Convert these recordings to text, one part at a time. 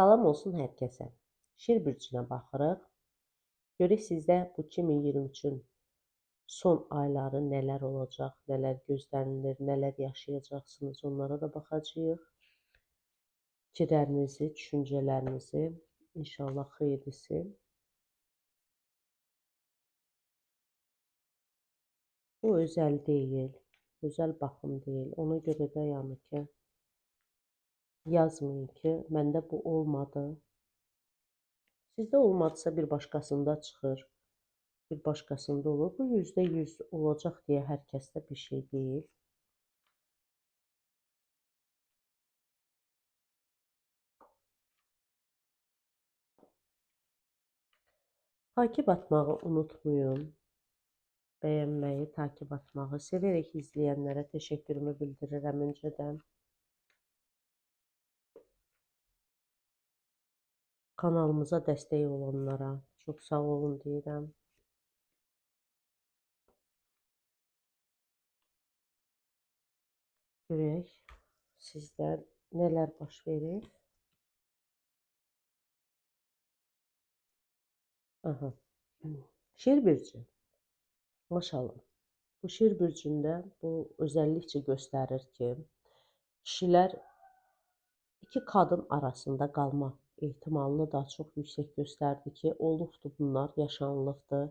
Salam olsun hər kəsə. Şir bürcünə baxırıq. Görək sizdə bu 2023-ün son ayları nələr olacaq, nələr gözlənilir, nələr yaşayacaqsınız, onlara da baxacağıq. Fikirlərinizi, düşüncələrinizi inşallah xeyirlisi. Bu özəl deyil, özəl baxım deyil. Ona görə də yəni ki, yazmayın ki, məndə bu olmadı. Sizdə olmadısa bir başqasında çıxır, bir başqasında olur. Bu yüzdə yüz olacaq deyə hər kəsdə bir şey deyil. Takip atmağı unutmayın. Bəyənməyi, takip atmağı, sevərək izləyənlərə təşəkkürümü bildirirəm öncədən. Kanalımıza dəstək olanlara çox sağ olun deyirəm. Görək sizdə nələr baş verir. Aha. Şir bürcü. Maşallah. Bu şir bürcündə bu özəllikcə göstərir ki, kişilər iki qadın arasında qalma ehtimalını daha çox yüksək göstərdi ki, olubdur bunlar, yaşanılıbdır.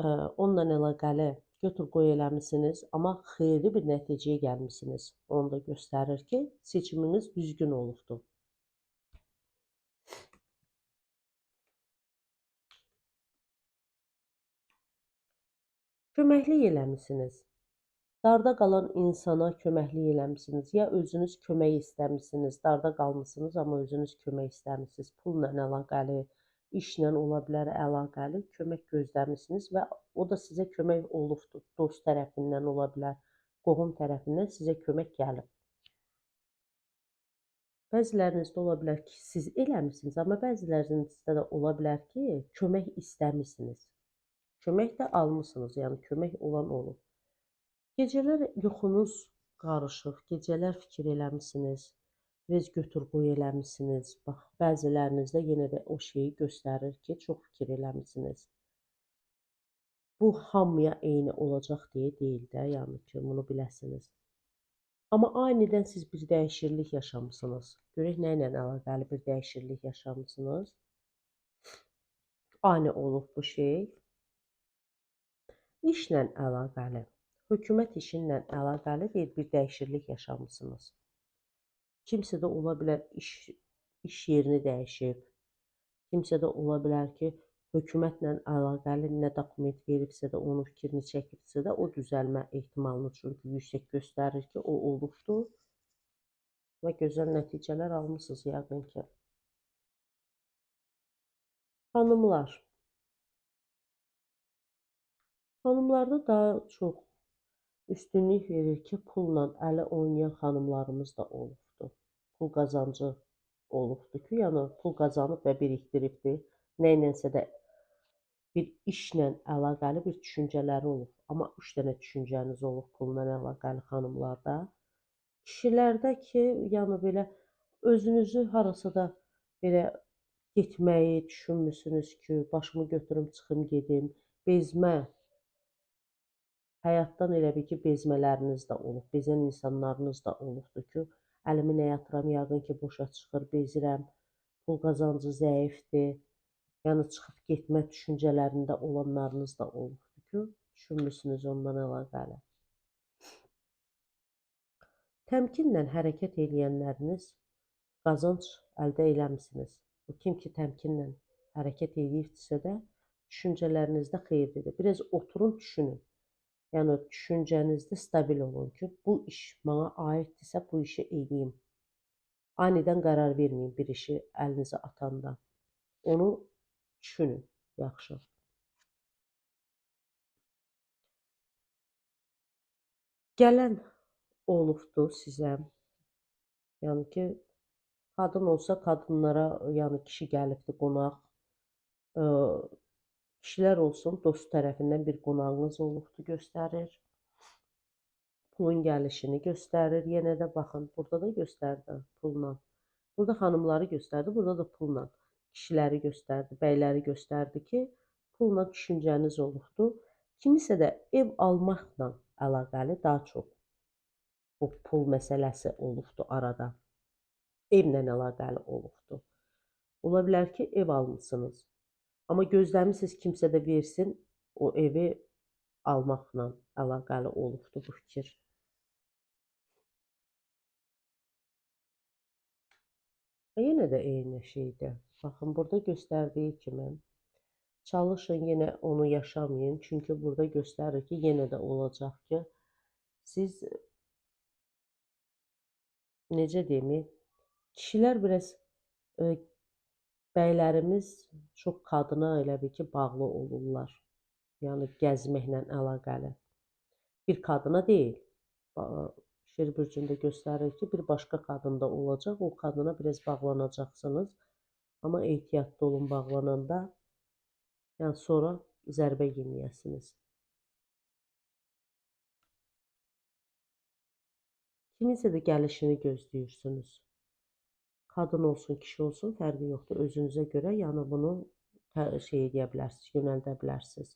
Ə, onunla əlaqəli götür-qoy eləmisiniz, amma xeyirli bir nəticəyə gəlmisiniz. Onu da göstərir ki, seçiminiz düzgün olubdur. Köməklik eləmisiniz. Darda qalan insana köməklik eləmisiniz. Ya özünüz kömək istəmisiniz, darda qalmısınız, amma özünüz kömək istəmisiniz. Pulla əlaqəli, işlə ola bilər əlaqəli kömək gözləmisiniz və o da sizə kömək olubdur. Dost tərəfindən ola bilər, qohum tərəfindən sizə kömək gəlib. Bəzilərinizdə ola bilər ki, siz eləmisiniz, amma bəzilərinizdə də ola bilər ki, kömək istəmisiniz. Kömək də almısınız, yəni kömək olan olub. Gecələr yuxunuz qarışıq, gecələr fikir eləmisiniz, biraz götür-qoy eləmisiniz. Bax, bəzilərinizdə yenə də o şeyi göstərir ki, çox fikir eləmisiniz. Bu hamıya eyni olacaq deyə deyil də, yəni ki, bunu biləsiniz. Amma anidən siz bir dəyişiklik yaşamısınız. Görək nə ilə əlaqəli bir dəyişiklik yaşamısınız. Ani olub bu şey. İşlə əlaqəli, hökumət işinlə əlaqəli deyil bir dəyişiklik yaşamısınız. Kimsə də ola bilər iş iş yerini dəyişib. Kimsə də ola bilər ki, hökumətlə əlaqəli nə dokument veribsə də, onun fikrini çəkibsə də, o düzəlmə ehtimalını çünki yüksək göstərir ki, o olubdur və gözəl nəticələr almısınız yəqin ki. Xanımlar Xanımlarda daha çox üstünlük verir ki, pulla əli oynayan xanımlarımız da olubdur. Pul qazancı olubdur ki, yəni pul qazanıb və birikdiribdir. Nə ilənsə də bir işlə əlaqəli bir düşüncələri olub. Amma üç dənə düşüncəniz olub pulla əlaqəli xanımlarda. Kişilərdə ki, yəni belə özünüzü harasa da belə getməyi düşünmüsünüz ki, başımı götürüm çıxım gedim, bezmə Həyatdan elə bil ki, bezmələriniz də olub, bezən insanlarınız da olubdur ki, əlimi nə yatıram, yəqin ki, boşa çıxır, bezirəm, pul qazancı zəifdir. Yəni çıxıb getmə düşüncələrində olanlarınız da olubdur ki, düşünmüsünüz ondan əlaqəli. Təmkinlə hərəkət eləyənləriniz qazanc əldə eləmisiniz. Bu kim ki təmkinlə hərəkət eləyirdisə də düşüncələrinizdə xeyirlidir. Biraz oturun, düşünün. Yəni düşüncənizdə stabil olun ki, bu iş mənə aiddirsə bu işi eləyim. Anidən qərar verməyin bir işi əlinizə atanda. Onu düşünün yaxşı. Gələn olubdur sizə. Yəni ki, qadın olsa qadınlara, yəni kişi gəlibdir qonaq. Kişilər olsun, dost tərəfindən bir qonağınız olubdur, göstərir. Pulun gəlişini göstərir. Yenə də baxın, burada da göstərdi pulla. Burada xanımları göstərdi, burada da pulla kişiləri göstərdi, bəyləri göstərdi ki, pulla düşüncəniz olubdu. Kimisə də ev almaqla əlaqəli daha çox bu pul məsələsi olubdu arada. Evlə əlaqəli olubdu. Ola bilər ki, ev almısınız. Amma gözləmisiniz kimsə də versin, o evi almaqla əlaqəli olubdu bu fikir. Və yenə də eyni şeydir. Baxın, burada göstərdiyi kimi çalışın yenə onu yaşamayın. Çünki burada göstərir ki, yenə də olacaq ki, siz necə deyim, kişilər biraz e, bəylərimiz çox qadına elə bil ki, bağlı olurlar. Yəni gəzməklə əlaqəli. Bir qadına deyil. Şer bürcündə göstərir ki, bir başqa qadın da olacaq. O qadına biraz bağlanacaqsınız. Amma ehtiyatlı olun bağlananda. Yəni sonra zərbə yeməyəsiniz. Kiminsə də gəlişini gözləyirsiniz. Qadın olsun, kişi olsun, fərqi yoxdur. Özünüzə görə yəni bunu şey edə bilərsiniz, yönəldə bilərsiniz.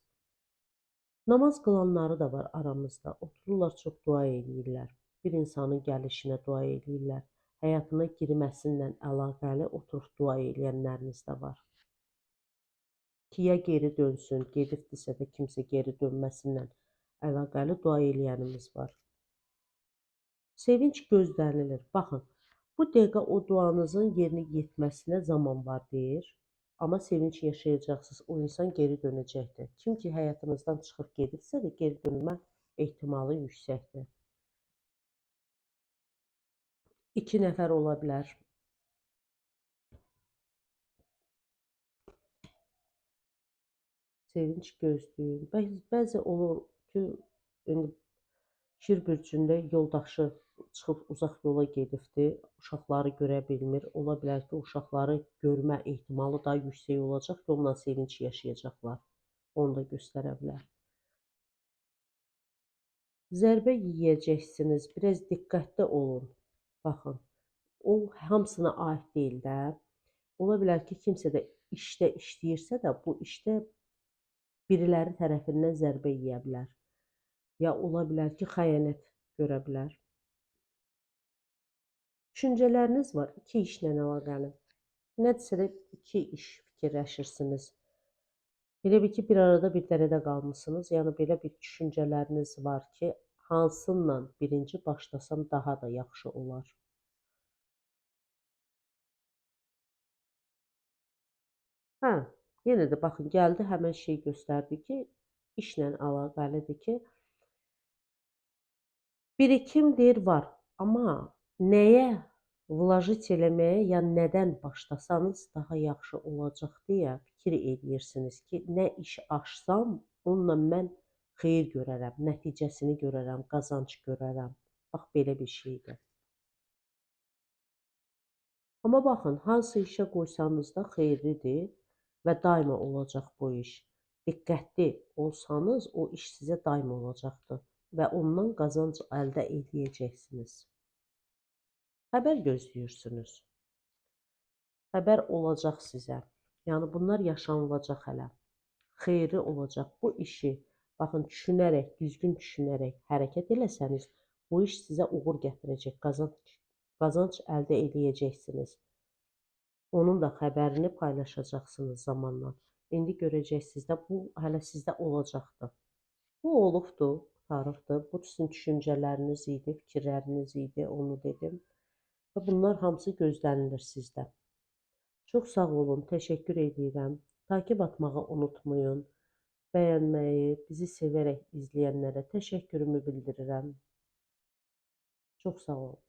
Namaz qılanları da var aramızda. Otururlar çox dua eləyirlər. Bir insanın gəlişinə dua eləyirlər. Həyatına girməsindən əlaqəli oturub dua eləyənləriniz də var. Ki ya geri dönsün, gedibdisə də kimsə geri dönməsindən əlaqəli dua eləyənimiz var. Sevinç gözlənilir. Baxın, bu dəqiqə o duanızın yerinə yetməsinə zaman var deyir. Amma sevinç yaşayacaqsınız. O insan geri dönəcəkdir. Kim ki həyatınızdan çıxıb gedibsə də geri dönmə ehtimalı yüksəkdir. İki nəfər ola bilər. Sevinç gözləyin. Bəzi, olur ki, indi Şir bürcündə yoldaşı çıxıb uzaq yola gedibdi, uşaqları görə bilmir. Ola bilər ki, uşaqları görmə ehtimalı daha yüksək olacaq ki, onunla sevinç yaşayacaqlar. Onu da göstərə bilər. Zərbə yeyəcəksiniz. Biraz diqqətli olun. Baxın. O hamısına aid deyil də. Ola bilər ki, kimsə də işdə işləyirsə də bu işdə biriləri tərəfindən zərbə yeyə bilər. Ya ola bilər ki, xəyanət görə bilər. Düşüncələriniz var iki işlə əlaqəli. Nədirsə də iki iş fikirləşirsiniz. Elə bil ki, bir arada bir dərədə qalmısınız. Yəni belə bir düşüncələriniz var ki, hansınla birinci başlasam daha da yaxşı olar. Hə, yenə də baxın, gəldi həmin şey göstərdi ki, işlə əlaqəlidir ki, Birikimdir, var. Amma nəyə vlaşit eləməyə, yəni nədən başlasanız daha yaxşı olacaq deyə fikir eləyirsiniz ki, nə iş açsam, onunla mən xeyir görərəm, nəticəsini görərəm, qazanc görərəm. Bax belə bir şeydir. Amma baxın, hansı işə qoysanız da xeyirlidir və daima olacaq bu iş. Diqqətli olsanız, o iş sizə daima olacaqdır və ondan qazanc əldə edəcəksiniz. Xəbər gözləyirsiniz. Xəbər olacaq sizə. Yəni bunlar yaşanılacaq hələ. Xeyri olacaq. Bu işi baxın düşünərək, düzgün düşünərək hərəkət eləsəniz, bu iş sizə uğur gətirəcək, qazanc qazanc əldə edəcəksiniz. Onun da xəbərini paylaşacaqsınız zamanla. İndi görəcəksiniz də bu hələ sizdə olacaqdır. Bu olubdur, tarixdir. Bu sizin düşüncələriniz idi, fikirləriniz idi, onu dedim. Və bunlar hamısı gözlənilir sizdə. Çox sağ olun, təşəkkür edirəm. Takib atmağı unutmayın. Bəyənməyi, bizi sevərək izləyənlərə təşəkkürümü bildirirəm. Çox sağ olun.